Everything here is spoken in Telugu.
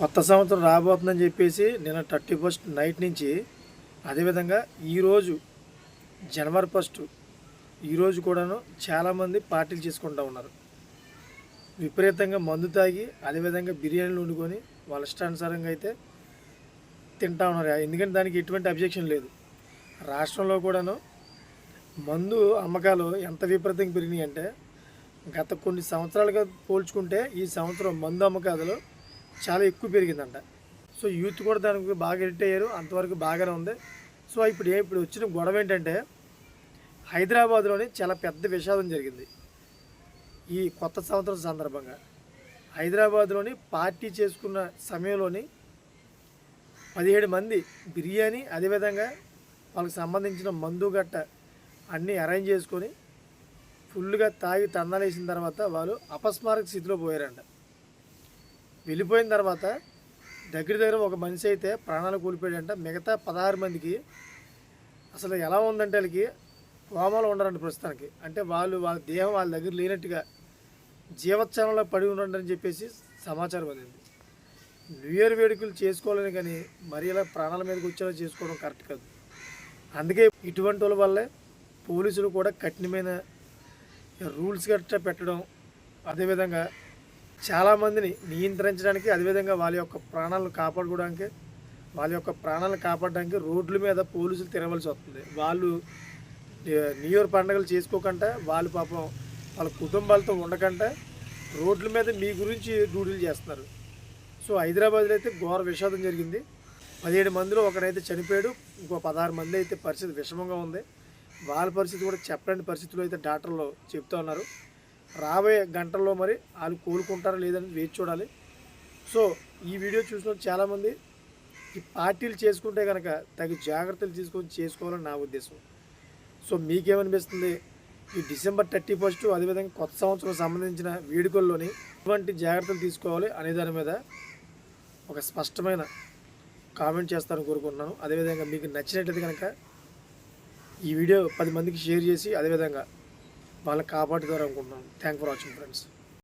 కొత్త సంవత్సరం రాబోతుందని చెప్పేసి నిన్న థర్టీ ఫస్ట్ నైట్ నుంచి అదేవిధంగా ఈరోజు జనవరి ఫస్ట్ ఈరోజు కూడాను చాలామంది పార్టీలు చేసుకుంటూ ఉన్నారు. విపరీతంగా మందు తాగి అదేవిధంగా బిర్యానీలు వండుకొని వాళ్ళ ఇష్టానుసారంగా అయితే తింటా ఉన్నారు. ఎందుకంటే దానికి ఎటువంటి అబ్జెక్షన్ లేదు. రాష్ట్రంలో కూడాను మందు అమ్మకాలు ఎంత విపరీతంగా పెరిగినాయి అంటే గత కొన్ని సంవత్సరాలుగా పోల్చుకుంటే ఈ సంవత్సరం మందు అమ్మకాలు చాలా ఎక్కువ పెరిగిందంట. సో యూత్ కూడా దానికి బాగా ఎడిట్ అయ్యారు. అంతవరకు బాగానే ఉంది. సో ఇప్పుడు ఇప్పుడు వచ్చిన గొడవ ఏంటంటే హైదరాబాద్లోని చాలా పెద్ద విషాదం జరిగింది. ఈ కొత్త సంవత్సరం సందర్భంగా. హైదరాబాద్లోని పార్టీ చేసుకున్న సమయంలోని పదిహేడు మంది బిర్యానీ అదేవిధంగా వాళ్ళకి సంబంధించిన మందు గట్ట అన్నీ అరేంజ్ చేసుకొని ఫుల్గా తాగి తందాలేసిన తర్వాత వాళ్ళు అపస్మారక స్థితిలో పోయారంట. వెళ్ళిపోయిన తర్వాత దగ్గర దగ్గర ఒక మనిషి అయితే ప్రాణాలు కోల్పోయాడంట. మిగతా పదహారు మందికి అసలు ఎలా ఉందంటే వాళ్ళకి కోమాలో ఉండరండి ప్రస్తుతానికి. అంటే వాళ్ళు వాళ్ళ దేహం వాళ్ళ దగ్గర లేనట్టుగా జీవోత్సవంలో పడి ఉండండి చెప్పేసి సమాచారం అందింది. న్యూ ఇయర్ వేడుకలు చేసుకోవాలని కానీ మరి ఇలా ప్రాణాల మీదకి వచ్చేలా చేసుకోవడం కరెక్ట్ కాదు. అందుకే ఇటువంటి వాళ్ళ వల్లే పోలీసులు కూడా కఠినమైన రూల్స్ గట్రా పెట్టడం అదేవిధంగా చాలామందిని నియంత్రించడానికి అదేవిధంగా వాళ్ళ యొక్క ప్రాణాలను కాపాడుకోవడానికి వాళ్ళ యొక్క ప్రాణాలను కాపాడడానికి రోడ్ల మీద పోలీసులు తిరగవలసి వస్తుంది. వాళ్ళు న్యూ ఇయర్ పండుగలు చేసుకోకుండా వాళ్ళు పాపం వాళ్ళ కుటుంబాలతో ఉండకుండా రోడ్ల మీద మీ గురించి డ్యూటీలు చేస్తున్నారు. సో హైదరాబాద్లో అయితే ఘోర విషాదం జరిగింది. పదిహేడు మందిలో ఒకరైతే చనిపోయాడు. ఇంకో పదహారు మంది అయితే పరిస్థితి విషమంగా ఉంది. వాళ్ళ పరిస్థితి కూడా చెప్పలేని పరిస్థితులు అయితే డాక్టర్లు చెప్తా ఉన్నారు. రాబోయే గంటల్లో మరి వాళ్ళు కోలుకుంటారా లేదని వేచి చూడాలి. సో ఈ వీడియో చూసిన చాలామంది ఈ పార్టీలు చేసుకుంటే కనుక తగు జాగ్రత్తలు తీసుకొని చేసుకోవాలని నా ఉద్దేశం. సో మీకేమనిపిస్తుంది? ఈ డిసెంబర్ థర్టీ ఫస్ట్ అదేవిధంగా కొత్త సంవత్సరం సంబంధించిన వేడుకల్లోని ఎటువంటి జాగ్రత్తలు తీసుకోవాలి అనే దాని మీద ఒక స్పష్టమైన కామెంట్ చేస్తారని కోరుకుంటున్నాను. అదేవిధంగా మీకు నచ్చినట్లయితే కనుక ఈ వీడియో పది మందికి షేర్ చేసి అదేవిధంగా వాళ్ళని కాపాడుతారు అనుకుంటున్నాను థ్యాంక్ ఫర్ వాచింగ్ ఫ్రెండ్స్